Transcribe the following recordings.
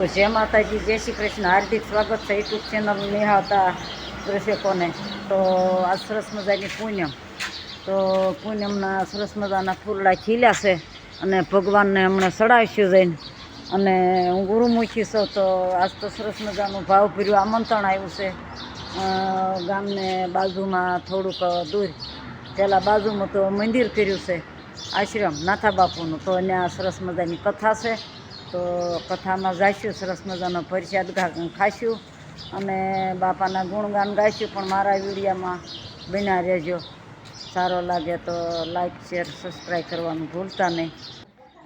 જય માતાજી, જય શ્રી કૃષ્ણ. હાર્દિક સ્વાગત છે યુટ્યુબ ચેનલ નિહાળતા દર્શકોને. તો આ સરસ મજાની પૂનમ. તો પૂનમના સરસ મજાના ફૂલડા ખીલ્યા છે અને ભગવાનને હમણાં ચડાવીશું જઈને. અને હું ગુરુમુખી છું, તો આજ તો સરસ મજાનું ભાવભર્યું આમંત્રણ આવ્યું છે. ગામને બાજુમાં થોડુંક દૂર. પહેલાં બાજુમાં તો મંદિર કર્યું છે, આશ્રમ નાથા બાપુનું તો આ સરસ મજાની કથા છે. તો કથામાં ગાઈશું, સરસ મજાનો પ્રસાદ ઘા- ખાઈશું અને બાપાના ગુણગાન ગાઈશું, પણ મારા વિડીયામાં બના રહેજો. સારો લાગે તો લાઈક, શેર, સબસ્ક્રાઈબ કરવાનું ભૂલતા નહીં.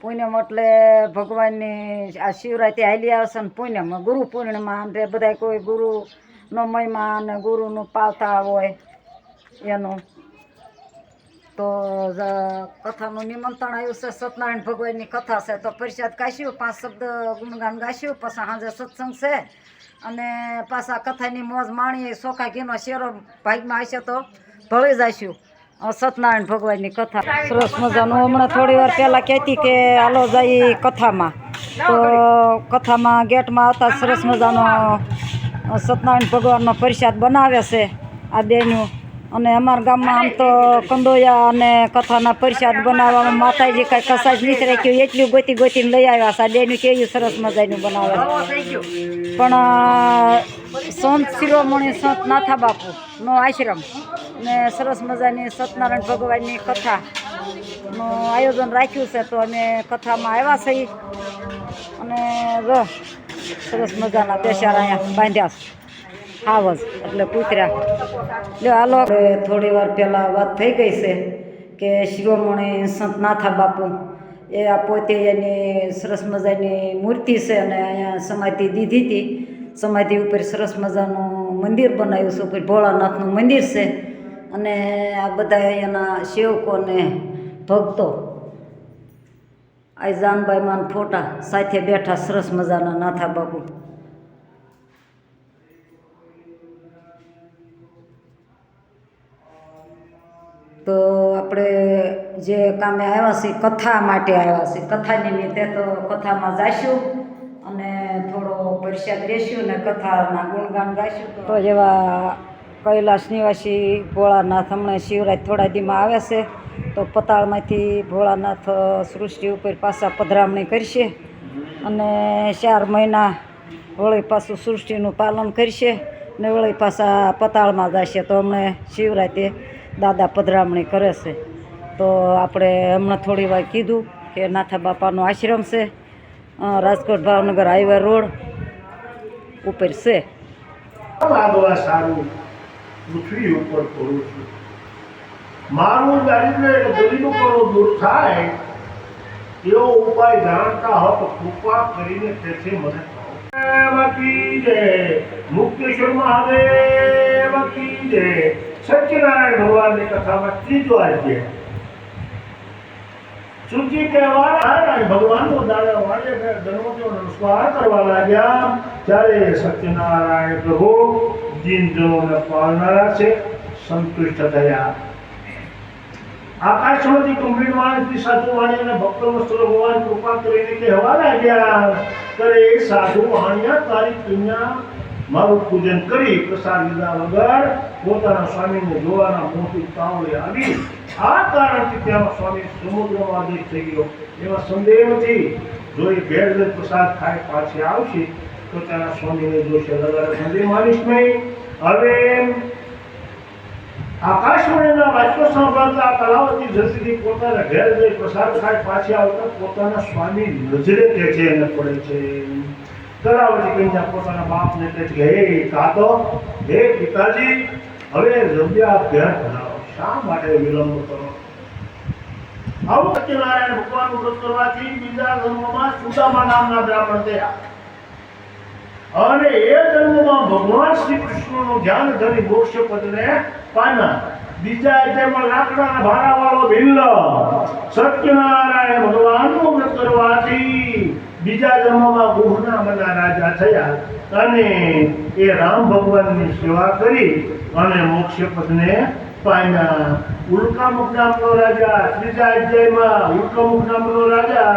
પૂનમ એટલે ભગવાનની આ શિવરાત્રી હાલી આવશે ને પૂનમ. ગુરુ પૂર્ણિમા અને બધા કોઈ ગુરુનો મહિમા અને ગુરુનું પાવતા હોય એનું. તો કથાનું નિમંત્રણ આવ્યું છે, સત્યનારાયણ ભગવાનની કથા છે. તો પરિષદ ગાઈશું પાંચ શબ્દ ગુણગાન ગાઈશું પાછા સાંજે સત્સંગ છે. અને પાછા કથાની મોજ માણીએ, સોખા ઘીનો શેરો ભાગમાં આવશે તો ભળી જઈશું સત્યનારાયણ ભગવાનની કથા. સરસ મજાનું. હમણાં થોડી વાર પહેલાં કહેતી કે હાલો જાય કથામાં. તો કથામાં ગેટમાં આવતા સરસ મજાનો સત્યનારાયણ ભગવાનનો પરિષદ બનાવે છે. આ બેનું અને અમારા ગામમાં આમ તો કંદોયા અને કથાના પ્રસાદ બનાવવામાં માતાજી કાંઈ કસાજ નથી રાખ્યું. એટલું ગોતી ગોતીને લઈ આવ્યા આ બેનું કેવું સરસ મજાનું બનાવે પણ સંત શિરોમણી, સંત નાથા બાપુ નો આશ્રમ ને સરસ મજાની સત્યનારાયણ ભગવાનની કથા નું આયોજન રાખ્યું છે. તો અમે કથામાં આવ્યા છીએ અને સરસ મજાના બેસારા અહીંયા બાંધ્યા છે. હાવજ એટલે પૂતર્યા લ્યો, હાલો. થોડી વાર પહેલાં વાત થઈ ગઈ છે કે શિરોમણી સંતનાથા બાપુ. એ આ પોતે એની સરસ મજાની મૂર્તિ છે અને અહીંયા સમાધિ દીધી હતી. સમાધિ ઉપર સરસ મજાનું મંદિર બનાવ્યું છે, ઉપર ભોળાનાથનું મંદિર છે. અને આ બધા એના સેવકો ને ભક્તો. આ જાનબાઈમાં ફોટા સાથે બેઠા સરસ મજાના નાથા બાપુ. તો આપણે જે કામે આવ્યા છીએ, કથા માટે આવ્યા છીએ. કથા નિમિત્તે તો કથામાં જઈશું અને થોડો પ્રસાદ લેશું ને કથાના ગુણગાન ગાઈશું તો જેવા કૈલાસ નિવાસી ભોળાનાથ હમણાં શિવરાજ થોડા દીમાં આવે છે, તો પતાળમાંથી ભોળાનાથ સૃષ્ટિ ઉપર પાછા પધરામણી કરશે અને ચાર મહિના વળી પાછું સૃષ્ટિનું પાલન કરશે ને વળી પાછા પતાળમાં જશે. તો હમણાં શિવરાતે દાદા પધરામણી કરે છે. તો આપણે હમણાં થોડી વાર કીધું કે નાથા બાપાનો આશ્રમ છે. રાજકોટ ભાવનગર હાઈવે રોડ ઉપર છે. મારું દારિદ્ર્ય એટલે ગરીબ કરો દૂર થાય, એવો ઉપાય જાણતા હો કૃપા કરીને તેથી મને કહો. મુક્તેશ્વર મહાદેવ સત્યનારાયણ ભગવાનની કથામાં ત્રીજો અધ્યાય. છે, સંતુષ્ટ થયા. આકાશમાંથી ગંભીર માણસની સાધુ વાણી અને ભક્તો વસ્ત્રો ભગવાન કૃપા કરીને કહેવા લાગ્યા ત્યારે સાધુ વાણિયા, તારી કન્યા મારું પૂજન કરી પ્રસાદ લીધા વગર પોતાના સ્વામીને જોવાના મોટી તાવડે આવી. આ કારણથી ત્યાં સ્વામી સમુદ્રમાં અધિક થઈ ગયો. એમાં સંદેહ નથી જો એ ભેળ જઈ પ્રસાદ ખાય પાછી આવશે તો તેના સ્વામીને જોશે. લગાડે સંદેહ માનીશ નહીં. હવે આકાશવાણીના વાક્યો સાંભળતા કલાવતી જલ્દીથી પોતાના ઘેર જઈ પ્રસાદ ખાય પાછી આવતા પોતાના સ્વામી નજરે કે છે, એને પડે છે. કલાવતી કન્યા પોતાના બાપને કહે છે હે કાતો હે પિતાજી, હવે રમ્યા અભ્યાસ ભણાવો શા માટે વિલંબ કરો? આવું સત્યનારાયણ ભગવાનનું વ્રત કરવાથી બીજા જન્મમાં સુદામા નામના બ્રાહ્મણ થયા. અને એ જન્મમાં ભગવાન શ્રી કૃષ્ણનું ધ્યાન ધરી મોક્ષ પદને પામ્યા. બીજા અધ્યાયમાં લાકડાના ભારાવાળો ભિલ્લ સત્યનારાયણ ભગવાનનું વ્રત કરવાથી બીજા જન્મમાં ગુહનામના રાજા થયા અને એ રામ ભગવાનની સેવા કરી અને મોક્ષ પદને પામ્યા. ઉલ્કામુખ નામનો રાજા, ત્રીજા અધ્યાયમાં ઉલ્કામુખ નામનો રાજા,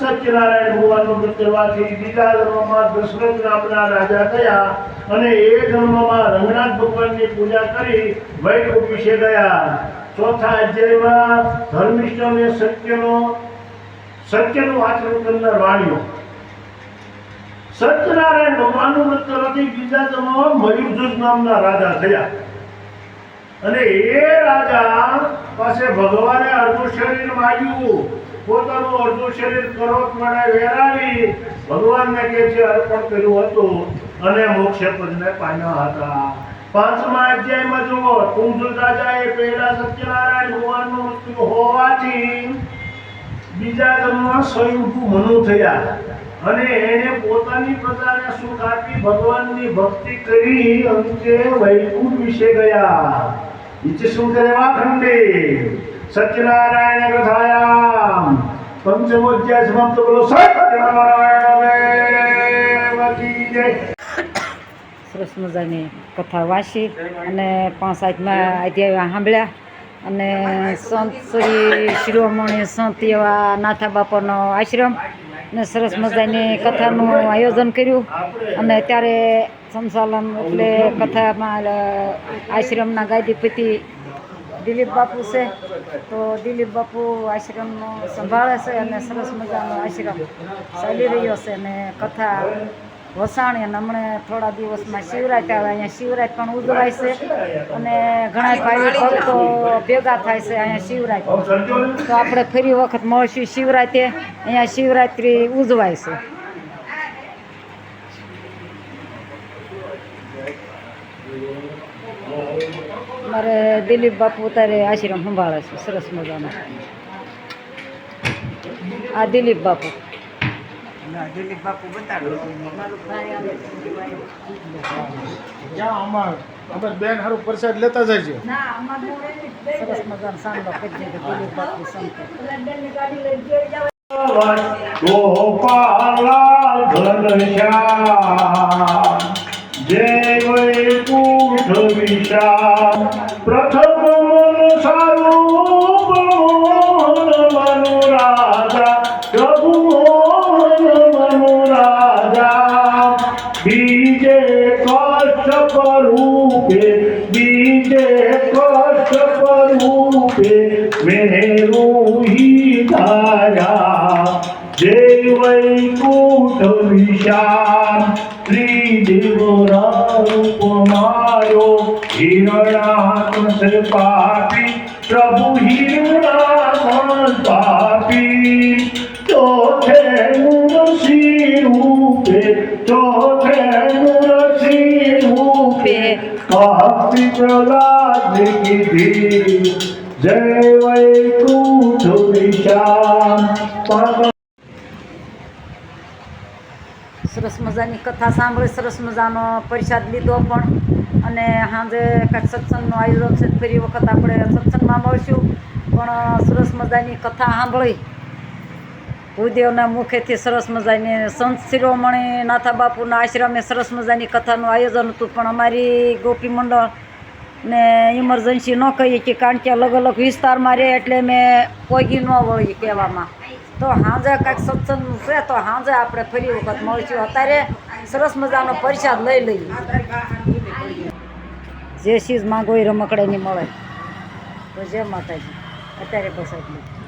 સત્યનારાયણ ભગવાનનું મૃત્યુવાથી બીજા જન્મમાં દશરથ નામના રાજા થયા અને એ જન્મમાં રંગનાથ ભગવાનની પૂજા કરી વૈકુંઠ વિશે ગયા. ચોથા અધ્યાયમાં ધર્મિષ્ઠ અને સત્યનો સત્યનું આચરણ કરનાર વાણીઓ. સત્યનારાયણ ભગવાનનું મૃત્યુવાથી બીજા તમામ મયુરધ્વજ નામના રાજા થયા. અને એ રાજા પાસે ભગવાને અર્ધું શરીર માગ્યું. પોતાનું અર્ધું શરીર વડે વેરાવી. ભગવાનને કે છે, અર્પણ કર્યું હતું અને મોક્ષ પદને પામ્યા હતા. પાંચમા અધ્યાયમાં જુઓ તુંજલ રાજાએ પહેલા સત્યનારાયણ ભગવાનનું મૃત્યુ હોવાથી બીજા જન્મમાં સ્વયંભૂ મનુ થયા અને એને પોતાની પ્રજાને સુખ આપી ભગવાનની ભક્તિ કરી અંતે વૈકુંઠ વિશે ગયા. ઇચ્છ શું કરે વાખંડે સત્યનારાયણ કથાયામ પંચમોધ્યાય સમાપ્ત બોલો સત્યનારાયણ સરસ મજાની કથા વાંચી અને પાંચ આઠમાં અધ્યાય સાંભળ્યા. અને સંત શ્રી શિરોમણી સંત એવા નાથા બાપાનો આશ્રમ ને સરસ મજાની કથાનું આયોજન કર્યું. અને ત્યારે સંસાલન એટલે કથામાં આશ્રમના ગાદીપતિ દિલીપ બાપુ છે. તો દિલીપ બાપુ આશ્રમનો સંભાળે છે અને સરસ મજાનો આશ્રમ ચાલી રહ્યો છે અને કથા વસાણી અને હમણે થોડા દિવસમાં શિવરાત આવે. અહીંયા શિવરાત પણ ઉજવાય છે. અને ઘણા ભાઈ ભક્તો ભેગા થાય છે અહીંયા શિવરાત. તો આપણે ફરી વખત મળશું શિવરાતે અહીંયા શિવરાત્રિ ઉજવાય છે. મારે દિલીપ બાપુ અત્યારે આશ્રમ સંભાળે છે. સરસ મજાનો. આ દિલીપ બાપુ. દિલીપ બાપુ બતાડો જ્યાં અમાર અમે બેન હારું પ્રસાદ લેતા જાય છે. સરસ મજાનો સાંભળો કરી દિલીપ બાપુ સંત ગોપાલા ઘનશ્યામ જય વૈકુંઠ વિશાલ પ્રથમ કશ્યપ રૂપે બીજે કશ્યપ રૂપે મેરુહી ધારા. જય વૈકુંઠ વિશાલ ત્રિદેવ રૂપ માયો હિરણાત્મ પાપી પ્રભુ હિરણાત્મ પાપી ચોથે નૃસિંહ રૂપે, ચોથે રૂપે ભક્તિ પ્રહલાદ કીધી જય વૈકુંઠ વિશામ સરસ મજાની કથા સાંભળી સરસ મજાનો પ્રસાદ લીધો પણ. અને સાંજે કાંઈક સત્સંગનું આયોજન છે ફરી વખત આપણે સત્સંગમાં મળશું. પણ સરસ મજાની કથા સાંભળી. ભૂદેવના મુખેથી સરસ મજાની સંત શિરોમણી નાથા બાપુના આશ્રમે સરસ મજાની કથાનું આયોજન હતું. પણ અમારી ગોપી મંડળ ને ઇમરજન્સી ન કહીએ કે કારણ કે અલગ અલગ વિસ્તારમાં રહે એટલે મેં પોગી ન વળી કહેવામાં. તો સાંજે કાંઈક સત્સંગનું છે તો સાંજે આપણે ફરી વખત મળશું. અત્યારે સરસ મજાનો પ્રસાદ લઈ લઈએ. જે ચીજ માંગો એ રમકડાની મળે. તો જે માતાજી. અત્યારે લઈએ